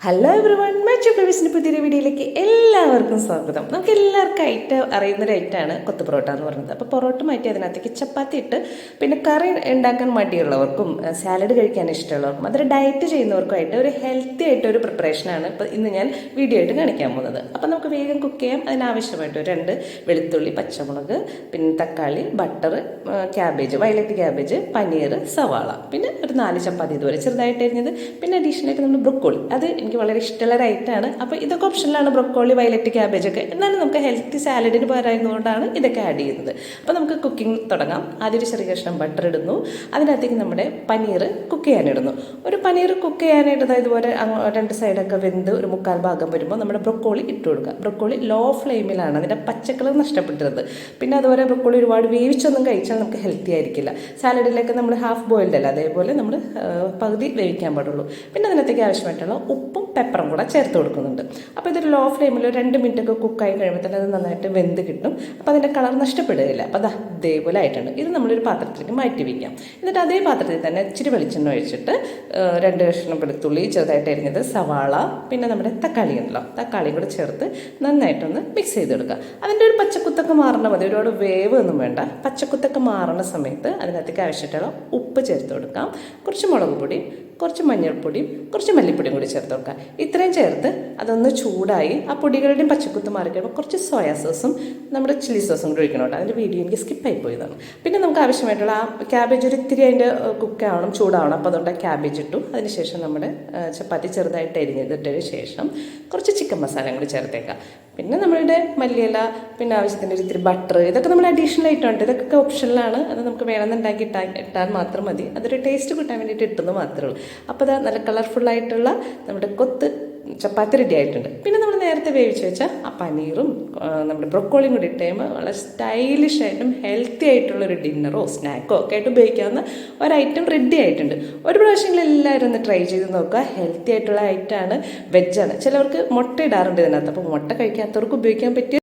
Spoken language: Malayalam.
ഹലോ എവറി വൺ മാച്ച് പ്രവേശിന്റെ പുതിയൊരു വീഡിയോയിലേക്ക് എല്ലാവർക്കും സ്വാഗതം. നമുക്ക് എല്ലാവർക്കും ഐറ്റ അറിയുന്ന ഒരു ഐറ്റാണ് കൊത്തു പൊറോട്ട എന്ന് പറയുന്നത്. അപ്പോൾ പൊറോട്ട മാറ്റി അതിനകത്തേക്ക് ചപ്പാത്തി ഇട്ട് പിന്നെ കറി ഉണ്ടാക്കാൻ മടിയുള്ളവർക്കും സാലഡ് കഴിക്കാൻ ഇഷ്ടമുള്ളവർക്കും അതൊരു ഡയറ്റ് ചെയ്യുന്നവർക്കുമായിട്ട് ഒരു ഹെൽത്തി ആയിട്ട് ഒരു പ്രിപ്പറേഷനാണ് ഇപ്പോൾ ഇന്ന് ഞാൻ വീഡിയോ ആയിട്ട് കാണിക്കാൻ പോകുന്നത്. അപ്പോൾ നമുക്ക് വേഗം കുക്ക് ചെയ്യാം. അതിനാവശ്യമായിട്ട് രണ്ട് വെളുത്തുള്ളി പച്ചമുളക് പിന്നെ തക്കാളി butter cabbage violet cabbage paneer സവാള. പിന്നെ ഒരു നാല് ചപ്പാത്തി ഇതുവരെ ചെറുതായിട്ട് എരിഞ്ഞത് പിന്നെ അഡീഷണലായിട്ട് നമ്മൾ ബ്രൊക്കോളി അത് എനിക്ക് വളരെ ഇഷ്ടമുള്ള റൈറ്റാണ് അപ്പോൾ ഇതൊക്കെ ഓപ്ഷനിലാണ് ബ്രൊക്കോളി വയലറ്റ് ക്യാബേജ് ഒക്കെ. എന്നാലും നമുക്ക് ഹെൽത്തി സാലഡിന് പകരമായതുകൊണ്ടാണ് ഇതൊക്കെ ആഡ് ചെയ്യുന്നത്. അപ്പോൾ നമുക്ക് കുക്കിംഗ് തുടങ്ങാം. ആദ്യം ഒരു ചെറിയ കഷ്ണം ബട്ടർ ഇടുന്നു. അതിനകത്തേക്ക് നമ്മുടെ പനീർ കുക്ക് ചെയ്യാനിടുന്നു. ഒരു പനീർ കുക്ക് ചെയ്യാനായിട്ട് ഇതുപോലെ രണ്ട് സൈഡൊക്കെ വെന്ത് ഒരു മുക്കാൽ ഭാഗം വരുമ്പോൾ നമ്മുടെ ബ്രൊക്കോളി ഇട്ട് കൊടുക്കുക. ബ്രൊക്കോളി ലോ ഫ്ലെയിമിലാണ് അതിന്റെ പച്ചക്കളർ നഷ്ടപ്പെട്ടിരുന്നത്. പിന്നെ അതുപോലെ ബ്രൊക്കോളി ഒരുപാട് വേവിച്ചൊന്നും കഴിച്ചാൽ നമുക്ക് ഹെൽത്തി ആയിരിക്കില്ല. സാലഡിലേക്ക് നമ്മൾ ഹാഫ് ബോയിൽഡ് അല്ല? അതേപോലെ നമ്മൾ പകുതി വേവിക്കാൻ പാടുള്ളൂ. പിന്നെ അതിനകത്തേക്ക് ആവശ്യമായിട്ടുള്ള ഉപ്പും പെപ്പറും കൂടെ ചേർത്ത് കൊടുക്കുന്നുണ്ട്. അപ്പോൾ ഇതൊരു ലോ ഫ്ലെയിമിൽ രണ്ട് മിനിറ്റ് ഒക്കെ കുക്കായി കഴിയുമ്പോൾ തന്നെ അത് നന്നായിട്ട് വെന്ത് കിട്ടും. അപ്പോൾ അതിന്റെ കളർ നഷ്ടപ്പെടുകയില്ല. അപ്പോൾ അത് ഇതേപോലെ ആയിട്ടുണ്ട്. ഇത് നമ്മളൊരു പാത്രത്തിലേക്ക് മാറ്റി വയ്ക്കാം എന്നിട്ട് അതേ പാത്രത്തിൽ തന്നെ ഇച്ചിരി വെളിച്ചെണ്ണ ഒഴിച്ചിട്ട് രണ്ട് കഷ്ണം വെളുത്തുള്ളി ചെറുതായിട്ട് അരിഞ്ഞത് സവാള പിന്നെ നമ്മുടെ തക്കാളി ഉണ്ടല്ലോ തക്കാളിയും കൂടെ ചേർത്ത് നന്നായിട്ടൊന്ന് മിക്സ് ചെയ്തെടുക്കുക. അതിന്റെ ഒരു പച്ചക്കുത്തൊക്കെ മാറണം മതി. ഒരുപാട് വേവ് ഒന്നും വേണ്ട. പച്ചക്കുത്തൊക്കെ മാറുന്ന സമയത്ത് അതിനകത്തേക്ക് ആവശ്യമായിട്ടുള്ള ഉപ്പ് ചേർത്ത് കൊടുക്കാം. കുറച്ച് മുളക് പൊടി കുറച്ച് മഞ്ഞൾപ്പൊടിയും കുറച്ച് മല്ലിപ്പൊടിയും കൂടി ചേർത്ത് കൊടുക്കുക ഇത്രയും ചേർത്ത് അതൊന്ന് ചൂടായി ആ പൊടികളുടെയും പച്ചക്കുത്ത് മാറി കഴിയുമ്പോൾ കുറച്ച് സോയാ സോസും നമ്മുടെ ചില്ലി സോസും കൂടി ഒഴിക്കണം കേട്ടോ. അതിന്റെ വീഡിയോ എനിക്ക് സ്കിപ്പായി പോയതാണ് പിന്നെ നമുക്ക് ആവശ്യമായിട്ടുള്ള ആ ക്യാബേജ് ഒരു ഇത്തിരി അതിന്റെ കുക്കാവണം ചൂടാവണം. അപ്പോൾ അതുകൊണ്ട് ആ ക്യാബേജ് ഇട്ടു. അതിനുശേഷം നമ്മുടെ ചപ്പാത്തി ചെറുതായിട്ട് അരിഞ്ഞതിട്ടതിന് ശേഷം കുറച്ച് ചിക്കൻ മസാലയും കൂടി ചേർത്തേക്കാം പിന്നെ നമ്മളുടെ മല്ലിയില പിന്നെ ആവശ്യത്തിന് ഒരു ഇത്തിരി ബട്ടർ ഇതൊക്കെ നമ്മൾ അഡീഷണൽ ആയിട്ടുണ്ട്. ഇതൊക്കെ ഓപ്ഷനിലാണ് അത് നമുക്ക് വേണമെന്നുണ്ടാക്കി ഇട്ടാൽ ഇട്ടാൽ മാത്രം മതി. അതൊരു ടേസ്റ്റ് കിട്ടാൻ വേണ്ടിയിട്ട് ഇട്ടെന്ന് മാത്രമേ ഉള്ളൂ. അപ്പോൾ അത് നല്ല കളർഫുള്ളായിട്ടുള്ള നമ്മുടെ കൊത്ത് ചപ്പാത്തി റെഡി ആയിട്ടുണ്ട്. പിന്നെ നമ്മൾ നേരത്തെ വേവിച്ച് വെച്ച ആ പനീറും നമ്മുടെ ബ്രൊക്കോളിയും കൂടി ഇട്ട് കഴിയുമ്പോൾ വളരെ സ്റ്റൈലിഷ് ആയിട്ടും ഹെൽത്തി ആയിട്ടുള്ളൊരു ഡിന്നറോ സ്നാക്കോ ഒക്കെ ആയിട്ട് ഉപയോഗിക്കാവുന്ന ഒരു ഐറ്റം റെഡി ആയിട്ടുണ്ട്. ഒരു പ്രാവശ്യങ്ങളിൽ എല്ലാവരും ഒന്ന് ട്രൈ ചെയ്ത് നോക്കുക. ഹെൽത്തി ആയിട്ടുള്ള ഐറ്റമാണ് വെജാണ് ചിലവർക്ക് മുട്ട ഇടാറുണ്ട് ഇതിനകത്ത്. അപ്പോൾ മുട്ട കഴിക്കാത്തവർക്ക് ഉപയോഗിക്കാൻ പറ്റിയ